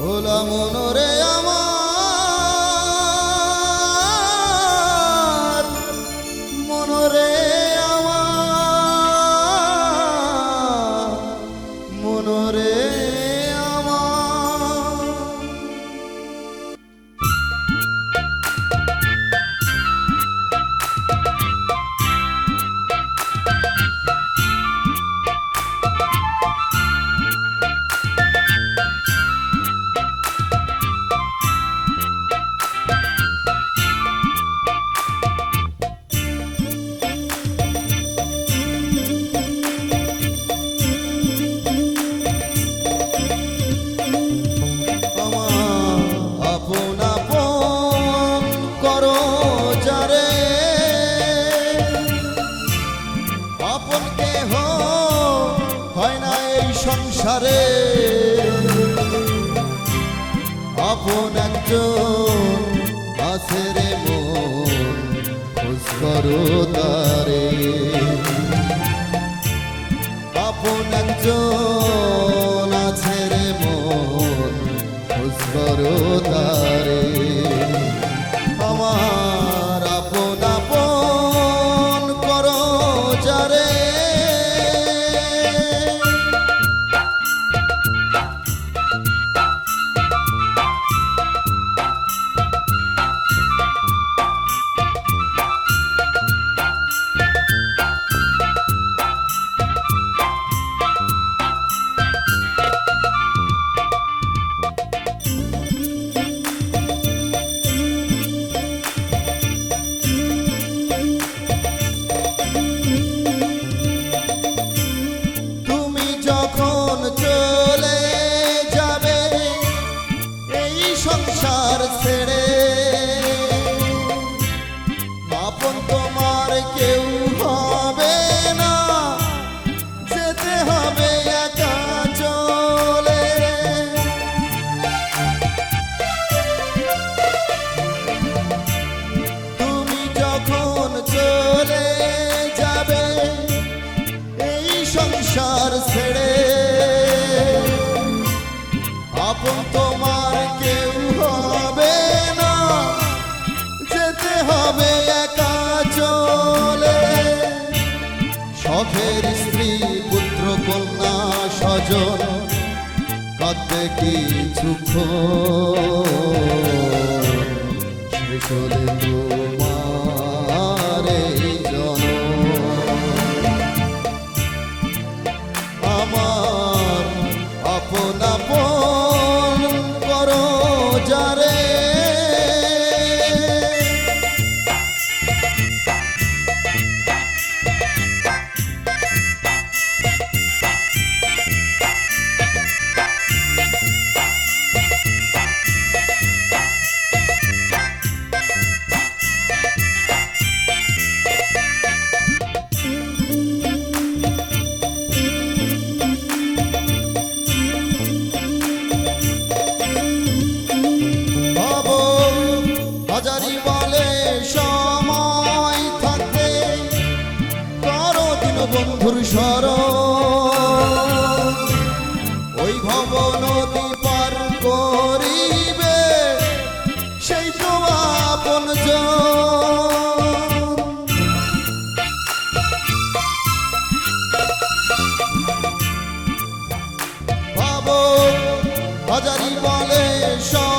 ভোলা মনরে সংসারে। আপন একজন আছে রে মন করো তারে। আপন একজন আছে রে মন করো সংসার ছেড়ে স্বজন কাঁদবে কিছু হলে তোমার বন্ধুর সর ওই ভব নদী পার করিবে সেই তো আপন হাজারি বলে সময়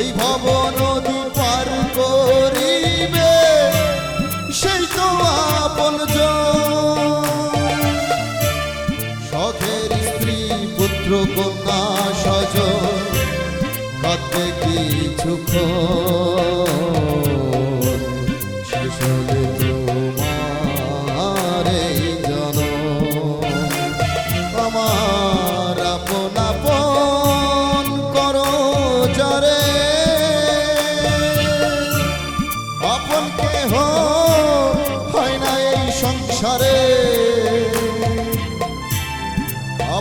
ওই ভব নদী পার করিবে, সেই তো আপন সখের স্ত্রী, পুত্র, কন্যা সজ কত কিছু শেষ